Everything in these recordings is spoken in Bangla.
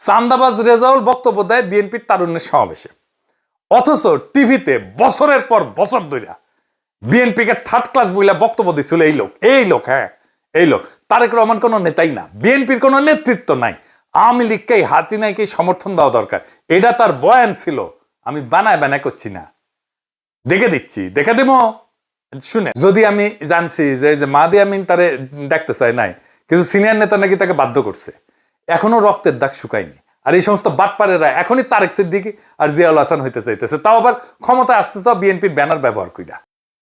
চান্দাবাজ রেজাউল বক্তব্য দেয় বিএনপির তারুণ্যের সমাবেশে। অথচ টিভিতে বছরের পর বছর ধরে বিএনপিকে থার্ড ক্লাস বইলা বক্তব্য দিছিল, এই লোক এই লোক হ্যাঁ এই লোক। তারেক রহমান কোনো নেতাই না। বিএনপির কোনো নেতৃত্ব নাই। আওয়ামী লীগকে হাসিনাইকে সমর্থন দেওয়া দরকার। এটা তার বয়ান ছিল। আমি বানায় বানায় করছি না। দেখে দিচ্ছি, দেখে দেবো শুনে, যদি আমি জানছি যে মাদি আমিন তারে দেখতে চাই নাই, কিন্তু সিনিয়র নেতা নাকি তাকে বাধ্য করছে। এখনও রক্তের দাগ শুকায়নি। আর এই সমস্ত বাটপারেরা এখনই তারেক সিদ্দিকি আর জিয়াউল হাসান হইতে চাইতেছে। তাও আবার ক্ষমতা আসতে চাও বিএনপির ব্যানার ব্যবহার কইরা।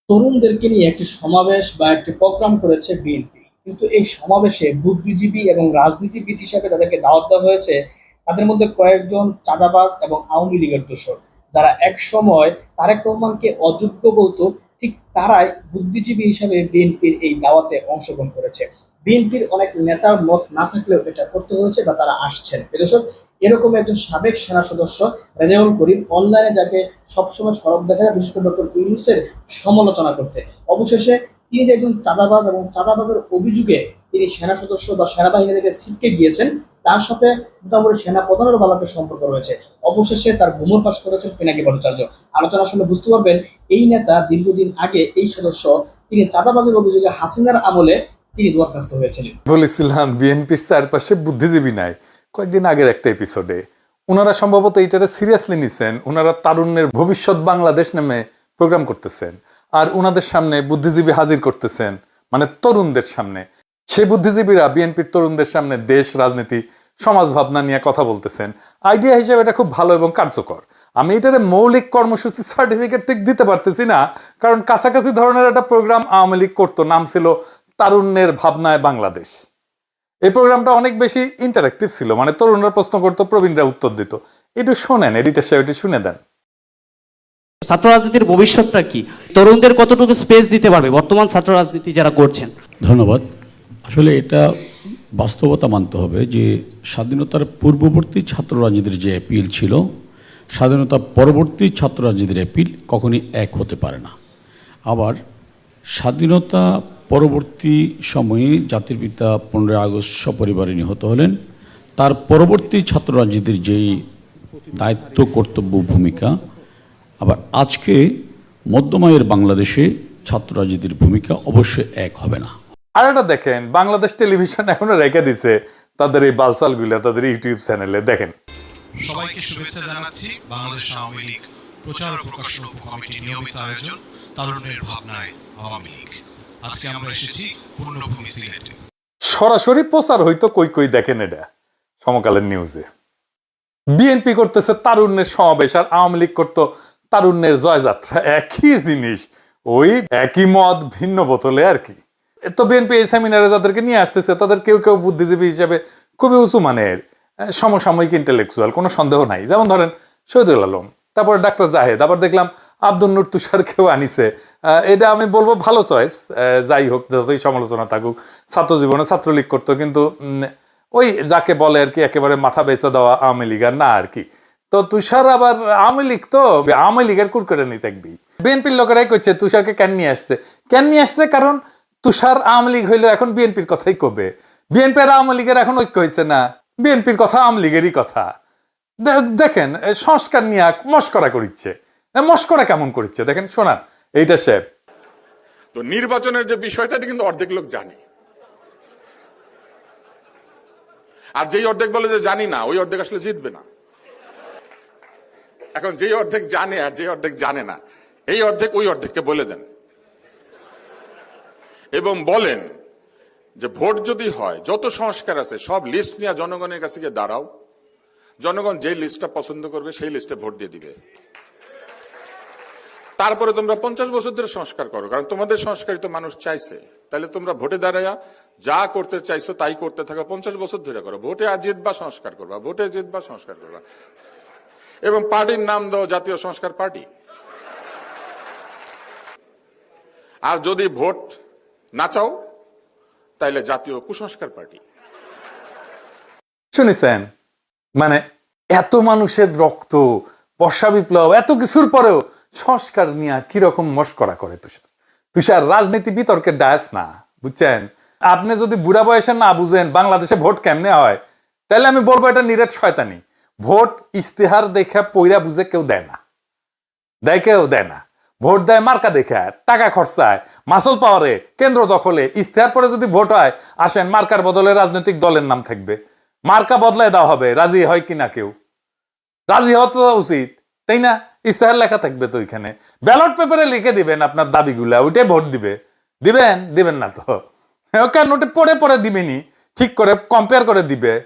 তরুণদেরকে নিয়ে একটি সমাবেশ বা একটি প্রোগ্রাম করেছে বিএনপি। কিন্তু এই সমাবেশে বুদ্ধিজীবী এবং রাজনীতিবিদ হিসাবে তাদেরকে দাওয়াত দেওয়া হয়েছে তাদের মধ্যে কয়েকজন চাঁদাবাজ এবং আওয়ামী লীগের দোষর, যারা এক সময় তারেক রহমানকে অযোগ্য বলতো, ঠিক তারাই বুদ্ধিজীবী হিসাবে বিএনপির এই দাওয়াতে অংশগ্রহণ করেছে। বিএনপির অনেক নেতার মত না থাকলেও এটা করতে হয়েছে বা তারা আসছেন। দর্শক, এরকম একজন সাবেক সেনা সদস্য রেজাউল করিম অনলাইনে যাকে সবসময় সরব দেখা যায়, বিশেষ করে ডক্টর ইউনুসের সমালোচনা করতে। অবশেষে তিনি যে একজন চাঁদাবাজ এবং চাঁদাবাজের অভিযোগে তিনি সেনা সদস্য বা সেনাবাহিনী থেকে ছিটকে গিয়েছেন, তার সাথে মোটামুটি সেনা প্রধানেরও ভালো একটা সম্পর্ক রয়েছে। অবশেষে তার ভ্রমণ পাশ করেছেন পিনাকি ভট্টাচার্য। আলোচনা শুনে বুঝতে পারবেন, এই নেতা দীর্ঘদিন আগে এই সদস্য, তিনি চাঁদাবাজের অভিযোগে হাসিনার আমলে তিনি দরখাস্ত হয়েছিলেন। বলেছিলাম, বিএনপির চারপাশে বুদ্ধিজীবী নাই। কয়েকদিন আগের একটা এপিসোডে ওনারা সম্ভবত এইটারে সিরিয়াসলি নিছেন। ওনারা তারুণ্যের ভবিষ্যৎ বাংলাদেশ নামে প্রোগ্রাম করতেছেন। আর ওনাদের সামনে বুদ্ধিজীবী হাজির করতেছেন মানে তরুণদের সামনে। সেই বুদ্ধিজীবীরা বিএনপির তরুণদের সামনে দেশ, রাজনীতি, সমাজ ভাবনা নিয়ে কথা বলতেছেন। আইডিয়া হিসেবে এটা খুব ভালো এবং কার্যকর। আমি এটারে মৌলিক কর্মসূচি সার্টিফিকেট ঠিক দিতে পারতেছি না, কারণ কাছাকাছি ধরনের একটা প্রোগ্রাম আওয়ামী লীগ করতো, নাম ছিল তারুণ্যের ভাবনায় বাংলাদেশ। এই প্রোগ্রামটা অনেক বেশি ইন্টারাক্টিভ ছিল মানে তরুণরা প্রশ্ন করতো প্রবীণরা উত্তর দিত। একটু শোনেন এডিটার সাহেব একটু শুনে দেন। ছাত্র রাজনীতির ভবিষ্যৎটা কি? তরুণদের কতটুকু স্পেস দিতে পারবে? বর্তমান ছাত্র রাজনীতি যারা করছেন। ধন্যবাদ। আসলে এটা বাস্তবতা মানতে হবে যে স্বাধীনতার পূর্ববর্তী ছাত্র রাজনীতির যে অ্যাপিল ছিল স্বাধীনতা পরবর্তী ছাত্র রাজনীতির অ্যাপিল কখনই এক হতে পারে না। আবার স্বাধীনতা পরবর্তী সময়ে জাতির পিতা পনেরোই আগস্ট সপরিবারে নিহত হলেন। তার পরবর্তী ছাত্র রাজনীতির যেই দায়িত্ব কর্তব্য ভূমিকা আবার আজকে মধ্যমায়ের বাংলাদেশে ছাত্র রাজনীতির ভূমিকা অবশ্যই এক হবে না। আর এটা দেখেন বাংলাদেশ টেলিভিশন এখনও রেখে দিছে তাদের এই বালসালগুলো তাদের ইউটিউব চ্যানেলে। দেখেন। সবাইকে শুভেচ্ছা জানাচ্ছি বাংলাদেশ আওয়ামী লীগ প্রচার ও প্রকাশন উপ কমিটির নিয়মিত আয়োজন তারুণ্যের ভাবনায় আওয়ামী লীগ। আজকে আমরা এসেছি পূর্ণভূমি সিলেটে। সরাসরি প্রচার হইতো কই কই দেখেন এটা, সমকালের নিউজে বিএনপি করতেছে তারুণ্যের সমাবেশ আর আওয়ামী লীগ করতো তারুণ্যের জয়যাত্রা। একই জিনিস, ওই একই মদ, ভিন্ন বোতলে আর কি। তো বিএনপি এই সেমিনারে যাদেরকে নিয়ে আসতেছে, তাদের কেউ কেউ বুদ্ধিজীবী হিসেবে খুবই উঁচু মানের সমসাময়িক ইন্টেলেকচুয়াল কোনো সন্দেহ নাই। যেমন ধরেন শহীদুল আলম, তারপর ডাক্তার জাহেদ, আবার দেখলাম আব্দুল নুর তুষার কেউ আনিছে এটা আমি বলব ভালো চয়েস যাই হোক, যতই সমালোচনা থাকুক, ছাত্র জীবনে ছাত্রলীগ করতো, কিন্তু ওই যাকে বলে আর কি একেবারে মাথা বেচা দেওয়া আওয়ামী লীগ আর না আর কি। তো তুষার আবার আওয়ামী লীগ তো, আওয়ামী লীগের কুরকুরে নিতে থাকবি বিএনপির লোকেরাই করছে তুষারকে কেন নিয়ে আসছে? কেন নিয়ে আসছে কারণ তুষার আওয়ামী লীগ হইল এখন বিএনপির কথাই কবে? বিএনপি আর আওয়ামী লীগের এখন ঐক্য হয়েছে না? বিএনপির কথা আওয়ামী লীগেরই কথা। দেখেন, সংস্কার নিয়ে মস্করা করিচ্ছে। মস্করা কেমন করিচ্ছে? দেখেন, শোনান, এইটা সে। তো নির্বাচনের যে বিষয়টা কিন্তু অর্ধেক লোক জানে। আর যেই অর্ধেক বলে যে জানি না, ওই অর্ধেক আসলে জিতবে না। এখন যেই অর্ধেক জানে আর যে অর্ধেক জানে না, এই অর্ধেক ওই অর্ধেককে বলে দেন। এবং বলেন যে ভোট যদি হয়, যত সংস্কার আছে, সব লিস্ট নিয়ে জনগণের কাছে গিয়ে দাঁড়াও। জনগণ যে লিস্টটা পছন্দ করবে, সেই লিস্টে ভোট দিয়ে দিবে। তারপরে তোমরা পঞ্চাশ বছর ধরে সংস্কার করো, কারণ তোমাদের সংস্কারই তো মানুষ চাইছে। তাহলে তোমরা ভোটে দাঁড়াইয়া যা করতে চাইছো তাই করতে থাকো, পঞ্চাশ বছর ধরে করো। ভোটে আর জিতবা সংস্কার করবা, ভোটে জিতবা সংস্কার করবা। এবং পার্টির নাম দাও জাতীয় সংস্কার পার্টি। আর যদি ভোট না চাও, তাইলে জাতীয় কুসংস্কার পার্টি। শুনেছেন? মানে এত মানুষের রক্ত, বর্ষা বিপ্লব, এত কিছুর পরেও সংস্কার নিয়ে কীরকম মস্করা করে তুষার? তুষার রাজনীতি বিতর্কের ডায়াস না, বুঝছেন? আপনি যদি বুড়া বয়সে না বুঝেন বাংলাদেশে ভোট কেমনে হয়, তাহলে আমি বলব এটা নিরেট শয়তানি। ভোট ইস্তেহার দেখে পইরা বুঝে কেউ দেয় না। দেয় কেউ দেয় না। ভোট দেয় মার্কা দেখে, টাকা খরচায়, মাসল পাওয়ারে, কেন্দ্র দখলে। ইস্তেহার পরে যদি ভোট হয়, আসেন মার্কার বদলে রাজনৈতিক দলের নাম থাকবে। মার্কা বদলায় দেওয়া হবে, রাজি হয় কিনা কেউ? রাজি হওয়া তো উচিত, তাই না? ইস্তেহার লেখা থাকবে তো ওইখানে। ব্যালট পেপারে লিখে দিবেন আপনার দাবিগুলা, ওইটাই ভোট দিবে। দিবেন? দিবেন না তো। কেন ওটা পড়ে পড়ে দিবেনি। ঠিক করে কম্পেয়ার করে দিবে।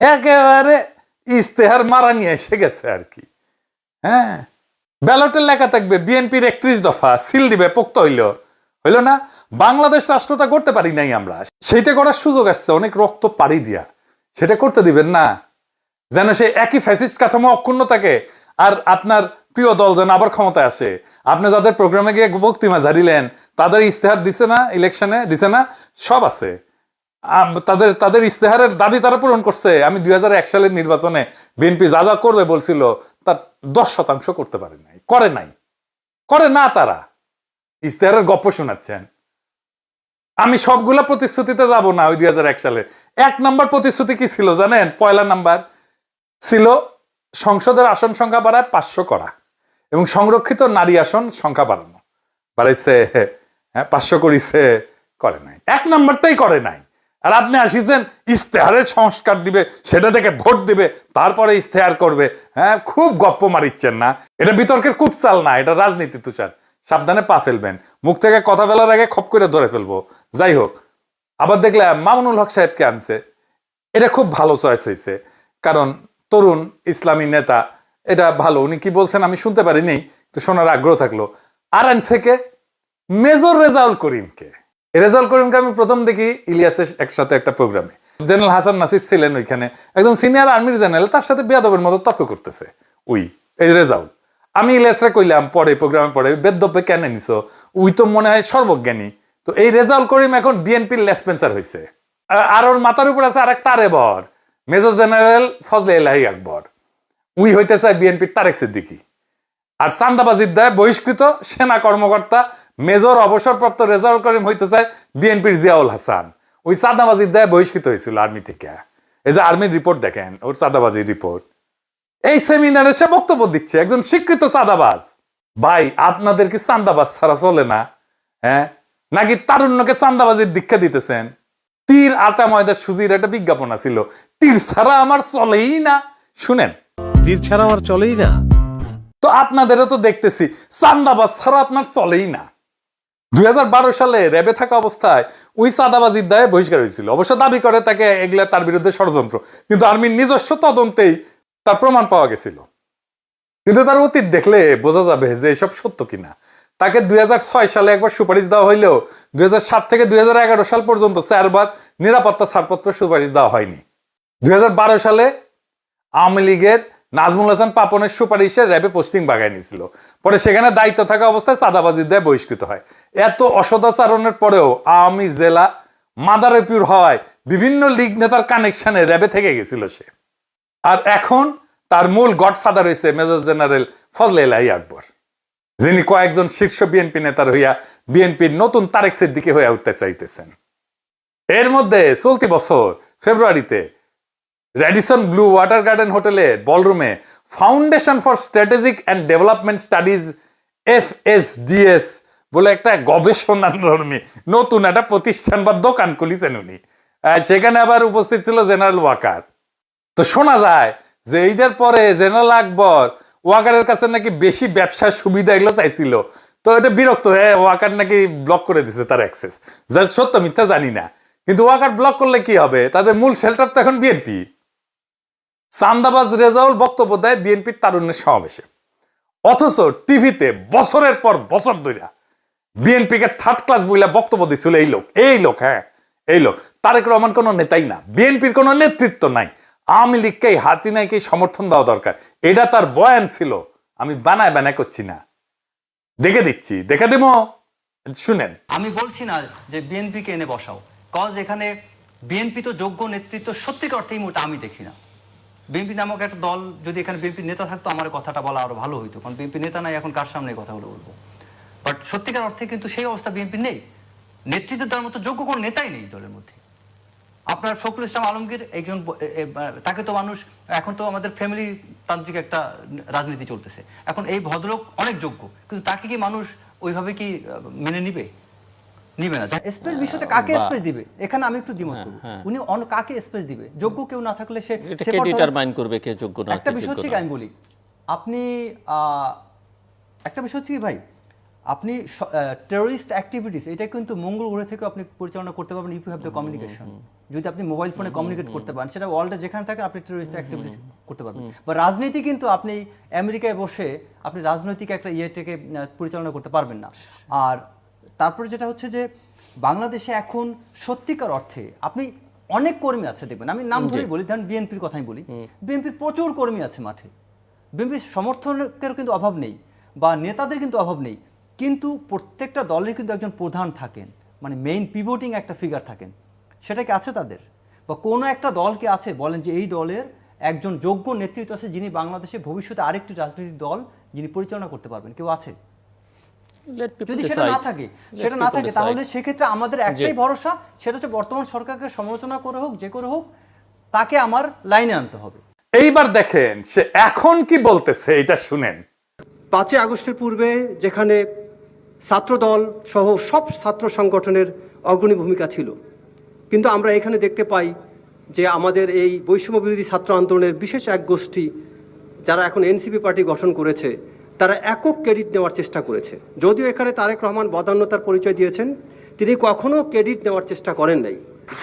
একেবারে ইস্তেহার মারা নিয়ে এসে গেছে আর কি। হ্যাঁ? ব্যালটের লেখা থাকবে, বিএনপির একত্রিশ দফা, সিল দিবে, পোক্ত হইল। হইল না? বাংলাদেশ রাষ্ট্রটা করতে পারি নাই আমরা। সেটা করার সুযোগ আসছে, অনেক রক্ত পাড়ি দিয়া। সেটা করতে দিবেন না। যেন সে একই ফ্যাসিস্ট কাঠামো অক্ষুণ্ণ থাকে। আর আপনার প্রিয় দল যেন আবার ক্ষমতায় আসে। আপনি যাদের প্রোগ্রামে গিয়ে বক্তিমা ঝাড়িলেন তাদের ইস্তেহার দিছে না ইলেকশনে দিছে না, সব আছে। তাদের তাদের ইস্তেহারের দাবি তারা পূরণ করছে। আমি দুই হাজার এক সালের নির্বাচনে বিএনপি যা যা করবে বলছিল, তার দশ শতাংশ করতে পারে নাই, করে নাই। করে না তারা। ইস্তেহারের গপ্প শোনাচ্ছেন। আমি সবগুলা প্রতিশ্রুতিতে যাব না ওই দুই হাজার এক সালে। এক নম্বর প্রতিশ্রুতি কি ছিল জানেন? পয়লা নাম্বার ছিল সংসদের আসন সংখ্যা বাড়ায় পাঁচশো করা। এবং সংরক্ষিত নারী আসন সংখ্যা বাড়ানো। বাড়াইছে হ্যাঁ পাঁচশো করিছে, করে নাই। এক নম্বরটাই করে নাই। আর আপনি আসিছেন ইস্তেহারের সংস্কার দিবে, সেটা থেকে ভোট দিবে, তারপরে ইস্তেহার করবে। হ্যাঁ খুব গপ্প মারিচ্ছেন না। এটা বিতর্কের কুৎসাল না, এটা রাজনীতি তুষার। সাবধানে পা ফেলবেন। মুখ থেকে কথা বলার আগে খপ করে ধরে ফেলব। যাই হোক, আবার দেখলাম মামুনুল হক সাহেবকে আনছে। এটা খুব ভালো চয়েস হয়েছে কারণ তরুণ, ইসলামী নেতা এটা ভালো। উনি কি বলছেন আমি শুনতে পারিনি তো শোনার আগ্রহ থাকল। আর থেকে মেজর রেজাউল করিমকে। রেজাউল করিমকে আমি প্রথম দেখি ইলিয়াসের একসাথে একটা প্রোগ্রামে। জেনারেল হাসান নাসির ছিলেন ওইখানে। একজন সিনিয়র আর্মির জেনারেল, তার সাথে বেয়াদবের মতো তর্ক করতেছে। উই, এই রেজাউল। আমি ইলিয়াসরে কইলাম, পরে প্রোগ্রামে পরে বেদ্যপে কেন নিছো উই তো মনে হয় সর্বজ্ঞানী। তো এই রেজাউল করিম এখন বিএনপির লেসপেন্সার হয়েছে আর ওর মাথার উপর আছে আরেক তারেবর মেজর জেনারেল ফজলে এলাহি আকবর। উই হইতে চায় বিএনপির তারেক সিদ্দিকি। আর চান্দাবাজির দায় বহিষ্কৃত সেনা কর্মকর্তা মেজর অবসরপ্রাপ্ত রেজাউল করিম হইতে চায় বিএনপির জিয়াউল হাসান। ওই চাঁদাবাজির দায় বহিষ্কৃত হয়েছিল আর্মি থেকে। এই যে আর্মির রিপোর্ট দেখেন, ওর চাঁদাবাজির রিপোর্ট। এই সেমিনারে সে বক্তব্য দিচ্ছে, একজন স্বীকৃত চাঁদাবাজ। ভাই, আপনাদের কি চান্দাবাজ ছাড়া চলে না? হ্যাঁ? নাকি তারুণ্যকে চান্দাবাজির দীক্ষা দিতেছেন? তীর আটা ময়দা সুজির একটা বিজ্ঞাপন ছিল তীর ছাড়া আমার চলেই না। শুনেন তীর ছাড়া আমার চলেই না। তো আপনাদেরও তো দেখতেছি, চান্দাবাজ ছাড়া আপনার চলেই না। দুই সালে র্যাবে থাকা অবস্থায় ওই চাঁদাবাজির দায়ে বহিষ্কার হয়েছিল। অবশ্য দাবি করে তাকে এগুলা তার বিরুদ্ধে ষড়যন্ত্র। কিন্তু আর্মির নিজস্ব তদন্তেই তার প্রমাণ পাওয়া গেছিল। কিন্তু তার অতীত দেখলে বোঝা যাবে যে এসব সত্য কিনা। তাকে দুই হাজার ছয় সালে একবার সুপারিশ দেওয়া হইলেও দুই হাজার সাত থেকে দুই হাজার এগারো সাল পর্যন্ত চারবার নিরাপত্তা ছাড়পত্র সুপারিশ দেওয়া হয়নি। দুই হাজার বারো সালে আওয়ামী লীগের নাজমুল হাসান পাপনের সুপারিশে র্যাবে পোস্টিং বাগায় নিয়েছিল। পরে সেখানে দায়িত্ব থাকা অবস্থায় চাঁদাবাজি দেয় বহিষ্কৃত হয়। এত অসদাচরণের পরেও আওয়ামী জেলা মাদারে পিউর হয় বিভিন্ন লীগ নেতার কানেকশনে র্যাবে থেকে গেছিল সে। আর এখন তার মূল গডফাদার হয়েছে মেজর জেনারেল ফজলে এলাহি আকবর, যিনি কয়েকজন শীর্ষ বিএনপি নেতার হইয়া বিএনপির নতুন তারেক সিদ্দিকি হয়ে উঠতে চাইতেছেন। এর মধ্যে চলতি বছর ফেব্রুয়ারিতে র্যাডিসন ব্লু ওয়াটার গার্ডেন হোটেলে বলরুমে foundation for strategic and development studies F S DS বলে একটা গবেষণা ধর্মী, নতুন একটা প্রতিষ্ঠান বা দোকান খুলিছেন উনি। সেখানে আবার উপস্থিত ছিল জেনারেল ওয়াকার তো শোনা যায় যে এইটার পরে জেনারেল আকবর ওয়াকারের কাছে নাকি বেশি ব্যবসার সুবিধা এগুলো চাইছিল। তো এটা বিরক্ত, হয়ে ওয়াকার নাকি ব্লক করে দিছে তার অ্যাক্সেস যার সত্য, মিথ্যা জানি না। কিন্তু ওয়াকার ব্লক করলে কি হবে? তাদের মূল শেল্টার তো এখন বিএনপি চান্দাবাজ রেজাউল বক্তব্য দেয় বিএনপির তারুণ্যের সমাবেশে। অথচ টিভিতে বছরের পর বছর ধরে বিএনপিকে থার্ড ক্লাস বইলা বক্তব্য দিচ্ছিল এই লোক এই লোক হ্যাঁ এই লোক। তারেক রহমান কোনো নেতাই না। বিএনপির কোনো নেতৃত্ব নাই। আওয়ামী লীগকে হাসিনাইকে সমর্থন দেওয়া দরকার। এটা তার বয়ান ছিল। আমি বানায় বানায় করছি না। দেখে দিচ্ছি, দেখে দেব। শুনেন। আমি বলছি না যে বিএনপিকে এনে বসাও। কজ এখানে বিএনপি তো যোগ্য নেতৃত্ব সত্যিকার অর্থে এই মুহূর্তে আমি দেখি না। বিএনপি নামক একটা দল যদি এখানে বিএনপি নেতা থাকতো, আমার কথাটা বলা আরও ভালো হইতো। কারণ বিএনপি নেতা নাই, এখন কার সামনে কথাগুলো বলব? বাট সত্যিকার অর্থে কিন্তু সেই অবস্থা বিএনপি নেই। নেতৃত্ব দেওয়ার মতো যোগ্য কোনো নেতাই নেই দলের মধ্যে। আপনার ফখরুল ইসলাম আলমগীর একজন তাকে তো মানুষ, এখন তো আমাদের ফ্যামিলি তান্ত্রিক একটা রাজনীতি চলতেছে। এখন এই ভদ্রলোক অনেক যোগ্য, কিন্তু তাকে কি মানুষ ওইভাবে কি মেনে নিবে? নিবে না। স্পেস বিষয়তে কাকে স্পেস দিবে? এখানে আমি একটু দ্বিমত করব। উনি অন্য কাকে স্পেস দিবে? যোগ্য কেউ না থাকলে সে কে ডিটারমাইন করবে কে যোগ্য না একটা বিষয় হচ্ছে আমি বলি আপনি একটা বিষয় হচ্ছে কি ভাই আপনি টেরোরিস্ট অ্যাক্টিভিটিস এটা কিন্তু মঙ্গল গ্রহ থেকে আপনি পরিচালনা করতে পারবেন if you have the communication যদি আপনি মোবাইল ফোনে কমিউনিকেট করতে পারেন সেটা ওয়ার্ল্ডে যেখানে থাকেন আপনি টেরোরিস্ট অ্যাক্টিভিটিস করতে পারবেন। বা রাজনীতি কিন্তু আপনি আমেরিকায় বসে আপনি রাজনৈতিক একটা ইয়েটাকে পরিচালনা করতে পারবেন না। আর তারপরে যেটা হচ্ছে যে বাংলাদেশে এখন সত্যিকার অর্থে আপনি অনেক কর্মী আছে দেখবেন। আমি নাম ধরেই বলি ধরেন বিএনপির কথাই বলি। বিএনপির প্রচুর কর্মী আছে মাঠে। বিএনপির সমর্থকের কিন্তু অভাব নেই বা নেতাদের কিন্তু অভাব নেই। কিন্তু প্রত্যেকটা দলের কিন্তু একজন প্রধান থাকেন। মানে মেইন পিভোটিং একটা ফিগার থাকেন। সেটা কি আছে তাদের? বা কোনো একটা দলকে আছে? বলেন যে এই দলের একজন যোগ্য নেতৃত্ব আছে যিনি বাংলাদেশে ভবিষ্যতে আরেকটি রাজনৈতিক দল যিনি পরিচালনা করতে পারবেন। কেউ আছে? যদি সেটা না থাকে সেটা না থাকে তাহলে সেক্ষেত্রে আমাদের একটাই ভরসা সেটা হচ্ছে বর্তমান সরকারকে সমালোচনা করে হোক যে করে হোক তাকে আমার লাইনে আনতে হবে। এইবার দেখেন সে এখন কি বলতেছে এটা শুনেন। পাঁচই আগস্টের পূর্বে যেখানে ছাত্রদল সহ সব ছাত্র সংগঠনের অগ্রণী ভূমিকা ছিল। কিন্তু আমরা এখানে দেখতে পাই যে আমাদের এই বৈষম্য বিরোধী ছাত্র আন্দোলনের বিশেষ এক গোষ্ঠী যারা এখন এনসিপি পার্টি গঠন করেছে তারা একক ক্রেডিট নেওয়ার চেষ্টা করেছে। যদিও এখানে তারেক রহমান বদান্যতার পরিচয় দিয়েছেন, তিনি কখনো ক্রেডিট নেওয়ার চেষ্টা করেন নাই।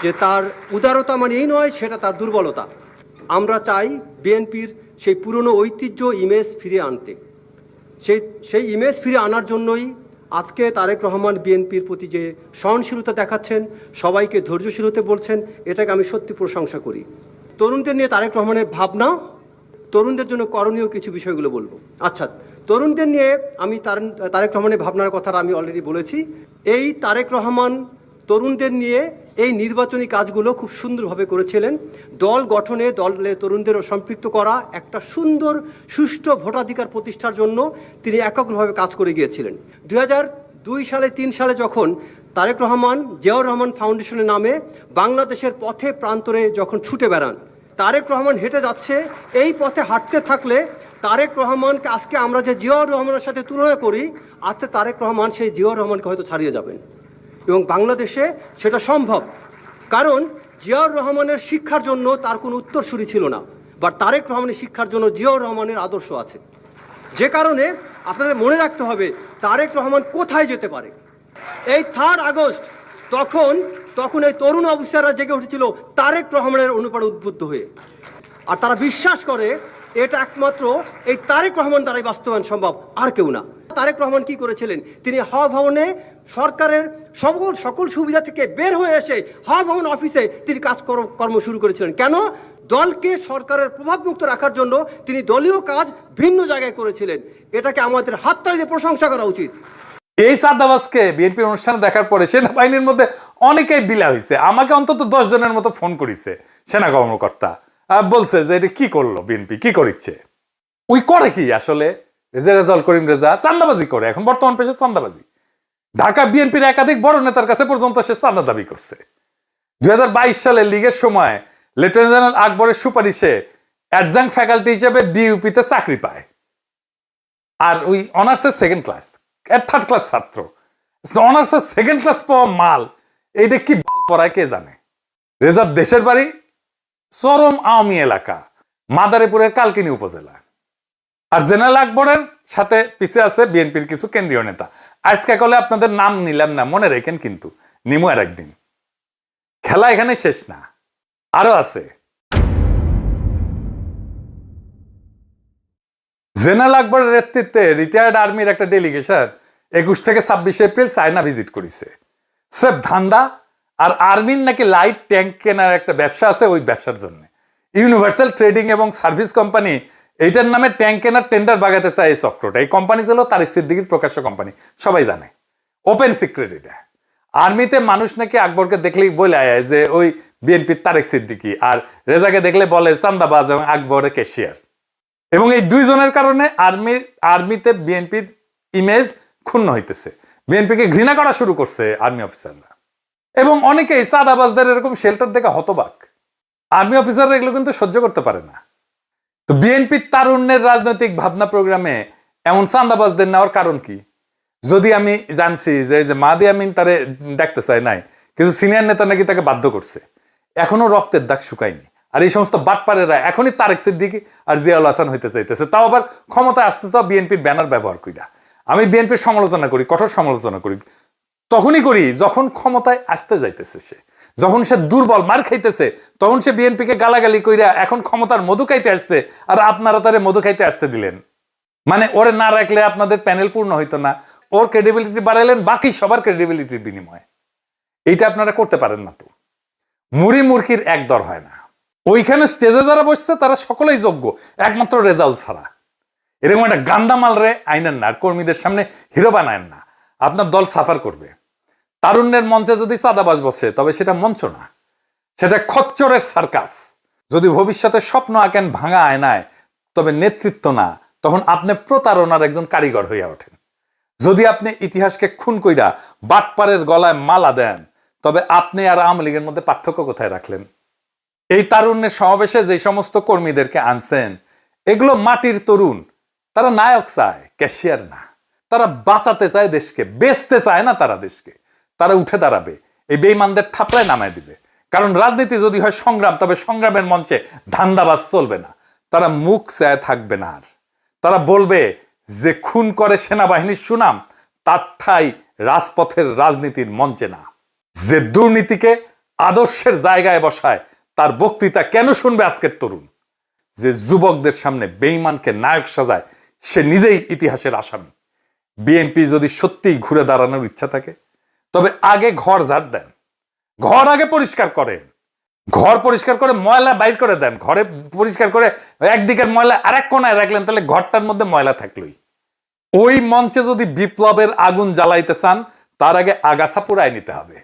যে তার উদারতা মানে এই নয়, সেটা তার দুর্বলতা। আমরা চাই বিএনপির সেই পুরনো ঐতিহ্য ইমেজ ফিরে আনতে। সেই সেই ইমেজ ফিরে আনার জন্যই আজকে তারেক রহমান বিএনপির প্রতি যে সহনশীলতা দেখাচ্ছেন, সবাইকে ধৈর্যশীল হতে বলছেন, এটাকে আমি সত্যি প্রশংসা করি। তরুণদের নিয়ে তারেক রহমানের ভাবনা, তরুণদের জন্য করণীয় কিছু বিষয়গুলো বলব। আচ্ছা তরুণদের নিয়ে আমি তারেক রহমানের ভাবনার কথাটা আমি অলরেডি বলেছি। এই তারেক রহমান তরুণদের নিয়ে এই নির্বাচনী কাজগুলো খুব সুন্দরভাবে করেছিলেন। দল গঠনে, দলে তরুণদেরও সম্পৃক্ত করা, একটা সুন্দর, সুষ্ঠু ভোটাধিকার প্রতিষ্ঠার জন্য তিনি একাগ্রভাবে কাজ করে গিয়েছিলেন। দুই দুই সালে, তিন সালে যখন তারেক রহমান, জিয়াউর রহমান ফাউন্ডেশনের নামে বাংলাদেশের পথে প্রান্তরে যখন ছুটে বেড়ান, তারেক রহমান হেঁটে যাচ্ছে, এই পথে হাঁটতে থাকলে তারেক রহমানকে আজকে আমরা যে জিয়াউর রহমানের সাথে তুলনা করি আজকে তারেক রহমান সেই জিয়াউর রহমানকে হয়তো ছাড়িয়ে যাবেন। এবং বাংলাদেশে সেটা সম্ভব। কারণ জিয়াউর রহমানের শিক্ষার জন্য তার কোনো উত্তরসূরি ছিল না, বা তারেক রহমানের শিক্ষার জন্য জিয়াউর রহমানের আদর্শ আছে। যে কারণে আপনাদের মনে রাখতে হবে, তারেক রহমান কোথায় যেতে পারে? এই থার্ড আগস্ট তখন তখন এই তরুণ অফিসাররা জেগে উঠেছিল তারেক রহমানের অনুপ্রাণে উদ্বুদ্ধ হয়ে। আর তারা বিশ্বাস করে এটা একমাত্র এই তারেক রহমান দ্বারাই বাস্তবায়ন সম্ভব, আর কেউ না। তারেক রহমান কি করেছিলেন? তিনি হওয়া ভবনে সরকারের সকল সকল সুবিধা থেকে বের হয়ে এসে হওয়া ভবন অফিসে তিনি কাজ কর- কর্ম শুরু করেছিলেন। কেন? দলকে সরকারের প্রভাবমুক্ত রাখার জন্য তিনি দলীয় কাজ ভিন্ন জায়গায় করেছিলেন। এটাকে আমাদের হাততালি দিয়ে প্রশংসা করা উচিত। এই সাদাবাসকে বিএনপি অনুষ্ঠানে দেখার পরে সেনাবাহিনীর মধ্যে অনেকেই বিলা হয়েছে আমাকে অন্তত দশ জনের মতো ফোন করেছে, সেনা কর্মকর্তা। বলছে যে এটা কি করল বিএনপি? কি করিচ্ছে? ওই করে কি আসলে? রেজা রেজাল করিম রেজা চান্দাবাজি করে, এখন বর্তমান পেশে চান্দাবাজি ঢাকা বিএনপির একাধিক বড় নেতার কাছে পর্যন্ত সে চান্দা দাবি করছে। দুই হাজার বাইশ সালে লিগের সময় লেফটেন্যান্ট জেনারেল আকবরের সুপারিশে অ্যাডজাং ফ্যাকাল্টি হিসেবে বিইউপিতে চাকরি পায়। আর ওই অনার্সের সেকেন্ড ক্লাস থার্ড ক্লাস ছাত্র। অনার্সের সেকেন্ড ক্লাস পাওয়া মাল, এইটা কি পড়ায় কে জানে? রেজার দেশের বাড়ি চরম আওয়ামী এলাকা, মাদারীপুরের কালকিনি উপজেলা। আর জেনারেল আকবরের সাথে পিছে আছে বিএনপির কিছু কেন্দ্রীয় নেতা। আজকে কলে আপনাদের নাম নিলাম না, মনে রেখেন কিন্তু, নিমু আর একদিন। খেলা এখানে শেষ না, আরও আছে। জেনারেল আকবরের নেতৃত্বে রিটায়ার্ড আর্মির একটা ডেলিগেশন একুশ থেকে ছাব্বিশে এপ্রিল চায়না ভিজিট করেছে। স্রেফ ধান্দা আর আর্মির নাকি লাইট ট্যাঙ্ক কেনার একটা ব্যবসা আছে ওই ব্যবসার জন্য। ইউনিভার্সাল ট্রেডিং এবং সার্ভিস কোম্পানি, এইটার নামে ট্যাঙ্ক কেনার টেন্ডার বাগাতে চায় এই চক্রটা। এই কোম্পানি ছিল তারিক সিদ্দিকির প্রকাশ্য কোম্পানি, সবাই জানে। ওপেন সিক্রেট এটা। আর্মিতে মানুষ নাকি আকবরকে দেখলেই বলে আয় যে ওই বিএনপির তারেক সিদ্দিকি, আর রেজাকে দেখলে বলে চান্দাবাজ এবং আকবরের ক্যাশিয়ার। এবং এই দুইজনের কারণে আর্মির আর্মিতে বিএনপির ইমেজ ক্ষুণ্ণ হইতেছে। বিএনপিকে ঘৃণা করা শুরু করছে আর্মি অফিসাররা। এবং অনেকেই চাঁদাবাজদের এরকম শেল্টার দেখে হতবাক। আর্মি অফিসাররা এগুলো কিন্তু সহ্য করতে পারে না। তো বিএনপির তারুণ্যের রাজনৈতিক ভাবনা প্রোগ্রামে এমন চাঁদাবাজদের নেওয়ার কারণ কি? যদি আমি জানছি যে যে মাদি আমিন তারে ডাকতে চায় নাই, কিন্তু সিনিয়র নেতা নাকি তাকে বাধ্য করছে, এখনও রক্তের দাগ শুকায়নি। আর এই সমস্ত বাটপারেরা এখনই তারেক সিদ্দিকি আর জিয়াউল হাসান হইতে চাইতেছে। তাও আবার ক্ষমতায় আসতে চাও বিএনপির ব্যানার ব্যবহার কইরা। আমি বিএনপির সমালোচনা করি, কঠোর সমালোচনা করি। তখনই করি, যখন ক্ষমতায় আসতে যাইতেছে সে। যখন সে দুর্বল মার খাইতেছে, তখন সে বিএনপিকে গালাগালি কইরা এখন ক্ষমতার মধু খাইতে আসছে, আর আপনারা তারে মধু খাইতে আসতে দিলেন। মানে ওরে না রাখলে আপনাদের প্যানেল পূর্ণ হইতো না। ওর ক্রেডিবিলিটি বাড়াইলেন, বাকি সবার ক্রেডিবিলিটির বিনিময়ে। এইটা আপনারা করতে পারেন না তো। মুড়ি মুরখির এক দর হয় না। ওইখানে স্টেজে যারা বসছে, তারা সকলেই যোগ্য, একমাত্র রেজাল্ট ছাড়া। এরকম একটা গান্দামাল রে আইনেন না, আর কর্মীদের সামনে হিরো বানায়েন না। আপনার দল সাফার করবে। তারুণ্যের মঞ্চে যদি চাঁদাবাজ বসে, তবে সেটা মঞ্চ না। সেটা খচ্চরের সার্কাস। যদি ভবিষ্যতে স্বপ্ন আঁকেন ভাঙা আয়নায়, তবে নেতৃত্ব না, তখন আপনি প্রতারণার একজন কারিগর হইয়া ওঠেন। যদি আপনি ইতিহাসকে খুন কইরা বাটপারের গলায় মালা দেন, তবে আপনি আর আওয়ামী লীগের মধ্যে পার্থক্য কোথায় রাখলেন? এই তারুণ্যের সমাবেশে যে সমস্ত কর্মীদেরকে আনছেন, এগুলো মাটির তরুণ, তারা নায়ক চায়, ক্যাশিয়ার না। তারা বাঁচাতে চায় দেশকে, বেচতে চায় না তারা দেশকে। তারা উঠে দাঁড়াবে, এই বেইমানদের থাপড়ায় নামায় দিবে। কারণ রাজনীতি যদি হয় সংগ্রাম, তবে সংগ্রামের মঞ্চে ধান্দাবাজ চলবে না। তারা মুখ চায় থাকবে না আর। তারা বলবে যে খুন করে সেনাবাহিনীর সুনাম, তার ঠাই রাজপথের রাজনীতির মঞ্চে না। যে দুর্নীতিকে আদর্শের জায়গায় বসায়, তার বক্তৃতা কেন শুনবে আজকের তরুণ? যে যুবকদের সামনে বেইমানকে নায়ক সাজায়, সে নিজেই ইতিহাসের আসামি। বিএনপি যদি সত্যিই ঘুরে দাঁড়ানোর ইচ্ছা থাকে, তবে আগে ঘর ঝাড় দেন। ঘর আগে পরিষ্কার করেন। ঘর পরিষ্কার করে ময়লা বাইর করে দেন। ঘরে পরিষ্কার করে একদিকের ময়লা আরেক কোনায় রাখলেন, তাহলে ঘরটার মধ্যে ময়লা থাকলোই। ওই মঞ্চে যদি বিপ্লবের আগুন জ্বালাইতে চান, তার আগে আগাছা পুরাই নিতে হবে।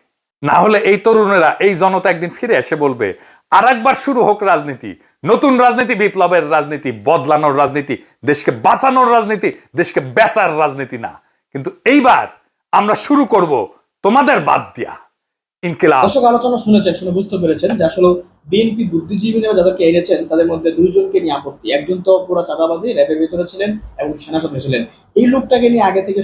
না হলে এই তরুণেরা, এই জনতা একদিন ফিরে এসে বলবে আর একবার শুরু হোক রাজনীতি। নতুন রাজনীতি, বিপ্লবের রাজনীতি, বদলানোর রাজনীতি, দেশকে বাঁচানোর রাজনীতি, দেশকে বেচার রাজনীতি না। কিন্তু এইবার আমরা শুরু করব তোমাদের বাদ দিয়া। ইনকিলাব। দর্শক, আলোচনা শুনেছেন, শুনে বুঝতে পেরেছেন যে আসলে বিএনপি বুদ্ধিজীবী নেওয়া যাদেরকে এনেছেন, তাদের মধ্যে দুইজনকে নিয়ে আপত্তি। একজন তো পুরো চাঁদাবাজি র্যাবের ভিতরে ছিলেন এবং সেনা সদস্য ছিলেন। এই লোকটাকে নিয়ে আগে থেকে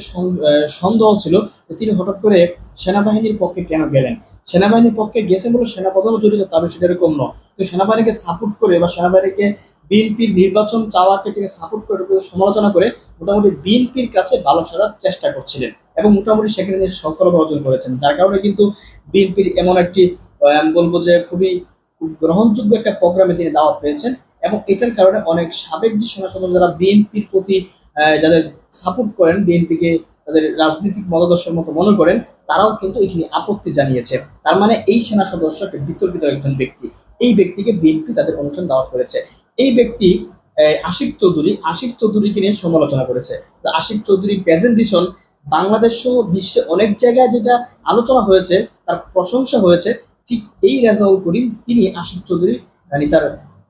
সন্দেহ ছিল যে তিনি হঠাৎ করে সেনাবাহিনীর পক্ষে কেন গেলেন? সেনাবাহিনীর পক্ষে গেছেন বলে সেনাপ্রধানও জড়িত তা বিষয়টা এরকম নয়। তো সেনাবাহিনীকে সাপোর্ট করে বা সেনাবাহিনীকে বিএনপির নির্বাচন চাওয়াকে তিনি সাপোর্ট করে সমালোচনা করে মোটামুটি বিএনপির কাছে ভালো সাজার চেষ্টা করছিলেন এবং মোটামুটি সেখানে সফলতা অর্জন করেছেন। যার কারণে কিন্তু বিএনপির এমন একটি বলব যে খুবই গ্রহণযোগ্য একটা প্রোগ্রামে তিনি দাওয়াত পেয়েছেন এবং এটার কারণে অনেক সাবেক যে সেনা সদস্য যারা বিএনপির প্রতি যাদের সাপোর্ট করেন, বিএনপিকে তাদের রাজনৈতিক মতাদর্শের মতো মনে করেন, তারাও কিন্তু এখানে আপত্তি জানিয়েছে। তার মানে এই সেনা সদস্য একটা বিতর্কিত একজন ব্যক্তি। এই ব্যক্তিকে বিএনপি তাদের অনুষ্ঠান দাওয়াত করেছে। এই ব্যক্তি আশিক চৌধুরী, আশিক চৌধুরীকে নিয়ে সমালোচনা করেছে। তো আশিক চৌধুরীর প্রেজেন্টেশন বাংলাদেশ সহ বিশ্বে অনেক জায়গায় যেটা আলোচনা হয়েছে, তার প্রশংসা হয়েছে ঠিক এই রেজাউল করিম তিনি আশিক চৌধুরী মানে তার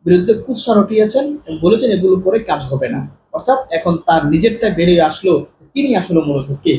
বিরুদ্ধে কুৎসা রটিয়েছেন বলেছেন এগুলো করে কাজ হবে না। অর্থাৎ এখন তার নিজেরটা বেরিয়ে আসলো, তিনি আসলে মূলত কে?